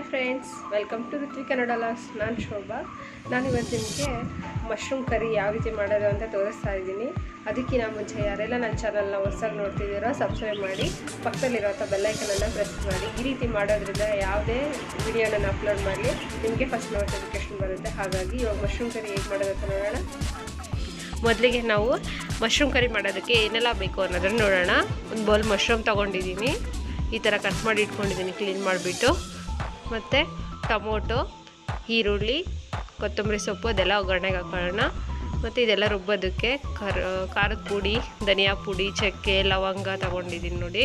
Hi friends, welcome to Ruthvi Kannada loss. ನಾನು ಶೋಭಾ. ನಾನು ಇವತ್ತು ನಿಮಗೆ ಮಶ್ರೂಮ್ ಕರಿ ಯಾವ ರೀತಿ ಮಾಡೋದು ಅಂತ ತೋರಿಸ್ತಾ ಇದ್ದೀನಿ. ಅದಕ್ಕಿಂತ ಮುಂಚೆ ಯಾರೆಲ್ಲ ನನ್ನ ಚಾನಲ್ನ ಹೊಸದಾಗಿ ನೋಡ್ತಿದ್ದೀರೋ ಸಬ್ಸ್ಕ್ರೈಬ್ ಮಾಡಿ ಪಕ್ಕದಲ್ಲಿರೋಂಥ ಬೆಲ್ಲೈಕನನ್ನು ಪ್ರೆಸ್ ಮಾಡಿ. ಈ ರೀತಿ ಮಾಡೋದ್ರಿಂದ ಯಾವುದೇ ವಿಡಿಯೋನ ಅಪ್ಲೋಡ್ ಮಾಡಲಿ, ನಿಮಗೆ ಫಸ್ಟ್ ನೋಟಿಫಿಕೇಶನ್ ಬರುತ್ತೆ. ಹಾಗಾಗಿ ಇವಾಗ ಮಶ್ರೂಮ್ ಕರಿ ಹೇಗೆ ಮಾಡೋದು ಅಂತ ನೋಡೋಣ. ಮೊದಲಿಗೆ ನಾವು ಮಶ್ರೂಮ್ ಕರಿ ಮಾಡೋದಕ್ಕೆ ಏನೆಲ್ಲ ಬೇಕು ಅನ್ನೋದನ್ನು ನೋಡೋಣ. ಒಂದು ಬೌಲ್ ಮಶ್ರೂಮ್ ತೊಗೊಂಡಿದ್ದೀನಿ. ಈ ಥರ ಕಟ್ ಮಾಡಿ ಇಟ್ಕೊಂಡಿದ್ದೀನಿ ಕ್ಲೀನ್ ಮಾಡಿಬಿಟ್ಟು. ಮತ್ತು ಟೊಮೊಟೊ, ಈರುಳ್ಳಿ, ಕೊತ್ತಂಬರಿ ಸೊಪ್ಪು ಅದೆಲ್ಲ ಒಗ್ಗರಣೆಗೆ ಹಾಕೊಳ್ಳೋಣ. ಮತ್ತು ಇದೆಲ್ಲ ರುಬ್ಬೋದಕ್ಕೆ ಖಾರ, ಖಾರದ ಪುಡಿ, ಧನಿಯಾ ಪುಡಿ, ಚಕ್ಕೆ, ಲವಂಗ ತಗೊಂಡಿದ್ದೀನಿ ನೋಡಿ.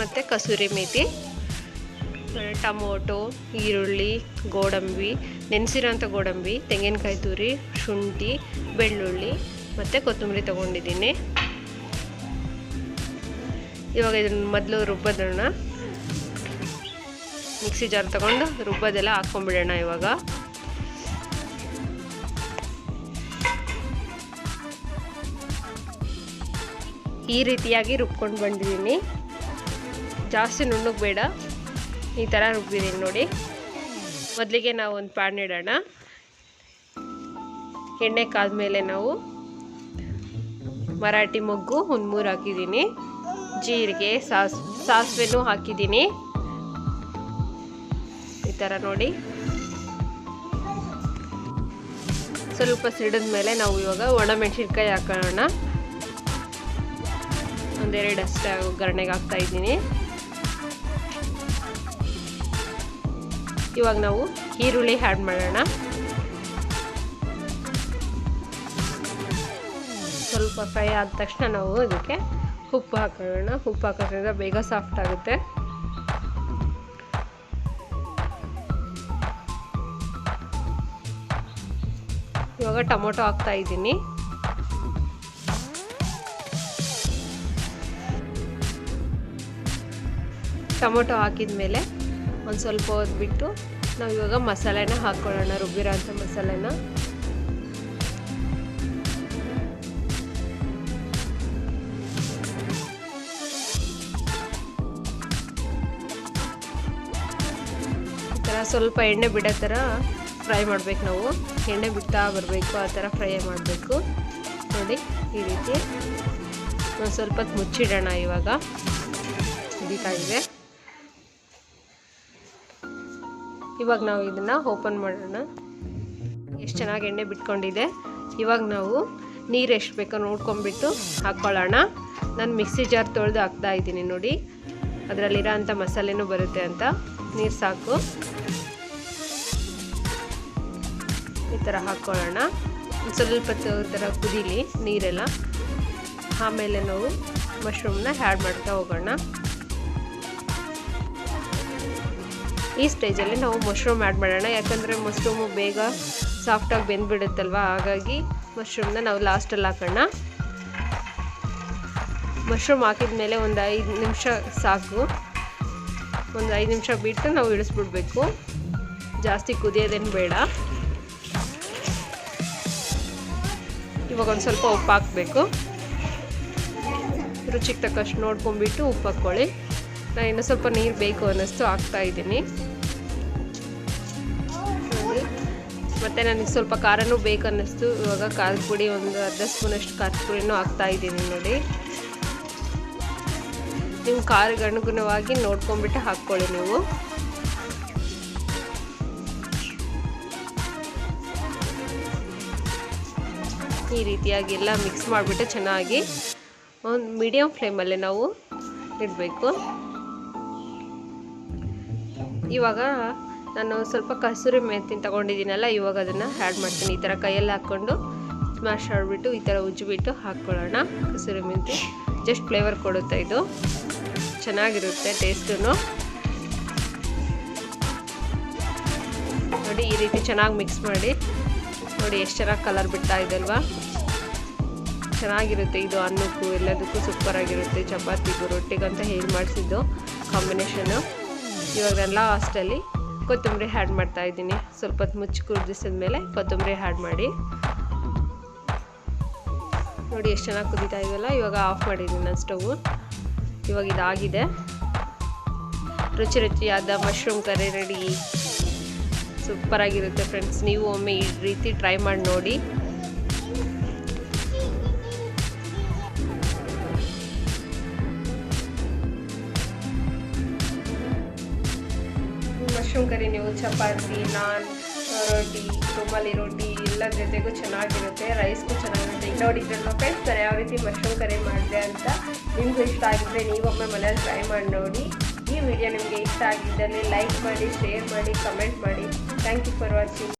ಮತ್ತು ಕಸೂರಿ ಮೇಥಿ ಟಮೋಟೊ, ಈರುಳ್ಳಿ, ಗೋಡಂಬಿ, ನೆನೆಸಿರೋಂಥ ಗೋಡಂಬಿ, ತೆಂಗಿನಕಾಯಿ ತುರಿ, ಶುಂಠಿ, ಬೆಳ್ಳುಳ್ಳಿ, ಮತ್ತು ಕೊತ್ತಂಬರಿ ತೊಗೊಂಡಿದ್ದೀನಿ. ಇವಾಗ ಇದನ್ನು ಮೊದಲು ರುಬ್ಬೋದನ್ನ ಮಿಕ್ಸಿ ಜಾರ್ ತಗೊಂಡು ರುಬ್ಬೋದೆಲ್ಲ ಹಾಕ್ಕೊಂಬಿಡೋಣ ಇವಾಗ. ಈ ರೀತಿಯಾಗಿ ರುಬ್ಕೊಂಡು ಬಂದಿದ್ದೀನಿ. ಜಾಸ್ತಿ ನುಣ್ಣಗೆ ಬೇಡ ಈ ಥರ ರುಬ್ಬಿದ್ದೀನಿ ನೋಡಿ. ಮೊದಲಿಗೆ ನಾವು ಒಂದು ಪ್ಯಾನ್ ಇಡೋಣ. ಎಣ್ಣೆ ಕಾದ ಮೇಲೆ ನಾವು ಮರಾಠಿ ಮೊಗ್ಗು ಒಂದು ಮೂರು ಹಾಕಿದ್ದೀನಿ. ಜೀರಿಗೆ ಸಾಸ್ ಸಾಸಿವೆನೂ ಹಾಕಿದ್ದೀನಿ. ಈ ಥರ ನೋಡಿ. ಸ್ವಲ್ಪ ಸಿಡಿದ ಮೇಲೆ ನಾವು ಇವಾಗ ಒಣಮೆಣಸಿನ್ಕಾಯಿ ಹಾಕೋಣ. ಒಂದೆರಡು ಅಷ್ಟೇ ಒಗ್ಗರಣೆಗೆ ಹಾಕ್ತಾ ಇದ್ದೀನಿ. ಇವಾಗ ನಾವು ಈರುಳ್ಳಿ ಆ್ಯಡ್ ಮಾಡೋಣ. ಸ್ವಲ್ಪ ಫ್ರೈ ಆದ ತಕ್ಷಣ ನಾವು ಇದಕ್ಕೆ ಉಪ್ಪು ಹಾಕೋಣ ಉಪ್ಪು ಹಾಕೋದ್ರಿಂದ ಬೇಗ ಸಾಫ್ಟ್ ಆಗುತ್ತೆ. ಇವಾಗ ಟೊಮೊಟೊ ಹಾಕ್ತಾ ಇದ್ದೀನಿ. ಟೊಮೊಟೊ ಹಾಕಿದ ಮೇಲೆ ಒಂದು ಸ್ವಲ್ಪ ಹೊತ್ತು ನಾವು ಇವಾಗ ಮಸಾಲೆನ ಹಾಕ್ಕೊಳ್ಳೋಣ ರುಬ್ಬಿರೋ ಅಂಥ ಮಸಾಲೆನ. ಸ್ವಲ್ಪ ಎಣ್ಣೆ ಬಿಡೋ ಥರ ಫ್ರೈ ಮಾಡಬೇಕು ನಾವು. ಎಣ್ಣೆ ಬಿಡ್ತಾ ಬರಬೇಕು, ಆ ಥರ ಫ್ರೈ ಮಾಡಬೇಕು. ನೋಡಿ, ಈ ರೀತಿ. ಒಂದು ಸ್ವಲ್ಪ ಮುಚ್ಚಿಡೋಣ ಇವಾಗ. ಇದಕ್ಕಾಗಿದೆ ಇದೆ. ಇವಾಗ ನಾವು ಇದನ್ನು ಓಪನ್ ಮಾಡೋಣ. ಎಷ್ಟು ಚೆನ್ನಾಗಿ ಎಣ್ಣೆ ಬಿಟ್ಕೊಂಡಿದೆ. ಇವಾಗ ನಾವು ನೀರು ಎಷ್ಟು ಬೇಕೋ ನೋಡ್ಕೊಂಬಿಟ್ಟು ಹಾಕ್ಕೊಳ್ಳೋಣ ನಾನು ಮಿಕ್ಸಿ ಜಾರ್ ತೊಳೆದು ಹಾಕ್ತಾ ಇದ್ದೀನಿ ನೋಡಿ. ಅದರಲ್ಲಿರೋ ಅಂಥ ಮಸಾಲೆನೂ ಬರುತ್ತೆ ಅಂತ. ನೀರು ಸಾಕು. ಈ ಥರ ಹಾಕ್ಕೊಳ್ಳೋಣ ಸ್ವಲ್ಪ ಥರ ಕುದೀಲಿ ನೀರೆಲ್ಲ. ಆಮೇಲೆ ನಾವು ಮಶ್ರೂಮ್ನ ಹ್ಯಾಡ್ ಮಾಡ್ತಾ ಹೋಗೋಣ. ಈ ಸ್ಟೇಜಲ್ಲಿ ನಾವು ಮಶ್ರೂಮ್ ಆ್ಯಡ್ ಮಾಡೋಣ. ಯಾಕಂದರೆ ಮಶ್ರೂಮು ಬೇಗ ಸಾಫ್ಟಾಗಿ ಬೆಂದ್ಬಿಡುತ್ತಲ್ವ? ಹಾಗಾಗಿ ಮಶ್ರೂಮ್ನ ನಾವು ಲಾಸ್ಟಲ್ಲಿ ಹಾಕೋಣ. ಮಶ್ರೂಮ್ ಹಾಕಿದ ಮೇಲೆ ಒಂದು ಐದು ನಿಮಿಷ ಸಾಕು. ಒಂದು ಐದು ನಿಮಿಷ ಬಿಟ್ಟು ನಾವು ಇಳಿಸ್ಬಿಡ್ಬೇಕು. ಜಾಸ್ತಿ ಕುದಿಯೋದೇನು ಬೇಡ. ಇವಾಗ ಒಂದು ಸ್ವಲ್ಪ ಉಪ್ಪು ಹಾಕಬೇಕು. ರುಚಿಗೆ ತಕ್ಕಷ್ಟು ನೋಡ್ಕೊಂಡ್ಬಿಟ್ಟು ಉಪ್ಪು ಹಾಕ್ಕೊಳ್ಳಿ ನಾನು ಇನ್ನೂ ಸ್ವಲ್ಪ ನೀರು ಬೇಕು ಅನ್ನಿಸ್ತು, ಹಾಕ್ತಾ ಇದ್ದೀನಿ. ಮತ್ತು ನನಗೆ ಸ್ವಲ್ಪ ಖಾರನೂ ಬೇಕು ಅನ್ನಿಸ್ತು. ಇವಾಗ ಖಾರದ ಪುಡಿ ಒಂದು ಅರ್ಧ ಸ್ಪೂನಷ್ಟು ಖಾರದ ಪುಡಿನೂ ಹಾಕ್ತಾ ಇದ್ದೀನಿ ನೋಡಿ. ನಿಮ್ಮ ಖಾರಿಗೆ ಅನುಗುಣವಾಗಿ ನೋಡ್ಕೊಂಡ್ಬಿಟ್ಟು ಹಾಕ್ಕೊಳ್ಳಿ ನೀವು. ಈ ರೀತಿಯಾಗಿ ಎಲ್ಲ ಮಿಕ್ಸ್ ಮಾಡಿಬಿಟ್ಟು ಚೆನ್ನಾಗಿ ಒಂದು ಮೀಡಿಯಮ್ ಫ್ಲೇಮಲ್ಲಿ ನಾವು ಇಡಬೇಕು. ಇವಾಗ ನಾನು ಸ್ವಲ್ಪ ಕಸೂರಿ ಮೆಂತಿನ ತೊಗೊಂಡಿದ್ದೀನಲ್ಲ, ಇವಾಗ ಅದನ್ನು ಆ್ಯಡ್ ಮಾಡ್ತೀನಿ. ಈ ಥರ ಕೈಯಲ್ಲಿ ಹಾಕ್ಕೊಂಡು ಸ್ಮ್ಯಾಶ್ ಮಾಡಿಬಿಟ್ಟು ಈ ಥರ ಉಜ್ಜಿಬಿಟ್ಟು ಹಾಕ್ಕೊಳ್ಳೋಣ ಕಸೂರಿ ಮೆಂತಿ. ಜಸ್ಟ್ ಫ್ಲೇವರ್ ಕೊಡುತ್ತೆ ಇದು. ಚೆನ್ನಾಗಿರುತ್ತೆ ಟೇಸ್ಟು ನೋಡಿ ಈ ರೀತಿ ಚೆನ್ನಾಗಿ ಮಿಕ್ಸ್ ಮಾಡಿ. ನೋಡಿ ಎಷ್ಟು ಚೆನ್ನಾಗಿ ಕಲರ್ ಬಿಡ್ತಾ ಇದೆ ಅಲ್ವಾ? ಚೆನ್ನಾಗಿರುತ್ತೆ ಇದು ಅನ್ನಕ್ಕೂ, ಎಲ್ಲದಕ್ಕೂ ಸೂಪರಾಗಿರುತ್ತೆ ಚಪಾತಿಗೂ, ರೊಟ್ಟಿಗಂತ ಹೇಳಿ ಮಾಡಿಸಿದ್ದು ಕಾಂಬಿನೇಷನು. ಇವಾಗ ಹಾಸ್ಟಲ್ಲಿ ಕೊತ್ತಂಬರಿ ಹ್ಯಾಡ್ ಮಾಡ್ತಾ ಇದ್ದೀನಿ. ಸ್ವಲ್ಪ ಮುಚ್ಚಿ ಕುದಿಸಿದ ಮೇಲೆ ಕೊತ್ತಂಬರಿ ಆ್ಯಡ್ ಮಾಡಿ. ನೋಡಿ ಎಷ್ಟು ಚೆನ್ನಾಗಿ ಕುದೀತಾ ಇದೆಯಲ್ಲ, ಇವಾಗ ಆಫ್ ಮಾಡಿದ್ದೀನಿ ನಾನು ಸ್ಟವ್ ಇವಾಗ ಇದಾಗಿದೆ. ರುಚಿ ರುಚಿಯಾದ ಮಶ್ರೂಮ್ ಕರಿ ರೆಡಿ ಸೂಪರಾಗಿರುತ್ತೆ ಫ್ರೆಂಡ್ಸ್ ನೀವು ಒಮ್ಮೆ ಈ ರೀತಿ ಟ್ರೈ ಮಾಡಿ ನೋಡಿ. ಮಶ್ರೂಮ್ ಕರಿ ನೀವು ಚಪಾತಿ ನಾನ್ ರೋಟಿ ರುಮಾಲಿ ರೊಟ್ಟಿ ಎಲ್ಲ ಜೊತೆಗೂ ಚೆನ್ನಾಗಿರುತ್ತೆ ರೈಸ್ಗೂ ಚೆನ್ನಾಗಿರುತ್ತೆ. ನೋಡಿದ್ರಲ್ಲ ಫ್ರೆಂಡ್ಸ್ ನಾನು ಯಾವ ರೀತಿ ಮಶ್ರೂಮ್ ಕರಿ ಮಾಡಿದೆ ಅಂತ ನಿಮಗೂ ಇಷ್ಟ ಆಗಿದ್ರೆ ನೀವೊಮ್ಮೆ ಮನೇಲಿ ಟ್ರೈ ಮಾಡಿ ನೋಡಿ. ಈ ವಿಡಿಯೋ ನಿಮಗೆ ಇಷ್ಟ ಆಗಿದ್ದಲ್ಲಿ ಲೈಕ್ ಮಾಡಿ ಶೇರ್ ಮಾಡಿ ಕಮೆಂಟ್ ಮಾಡಿ. Thank you for watching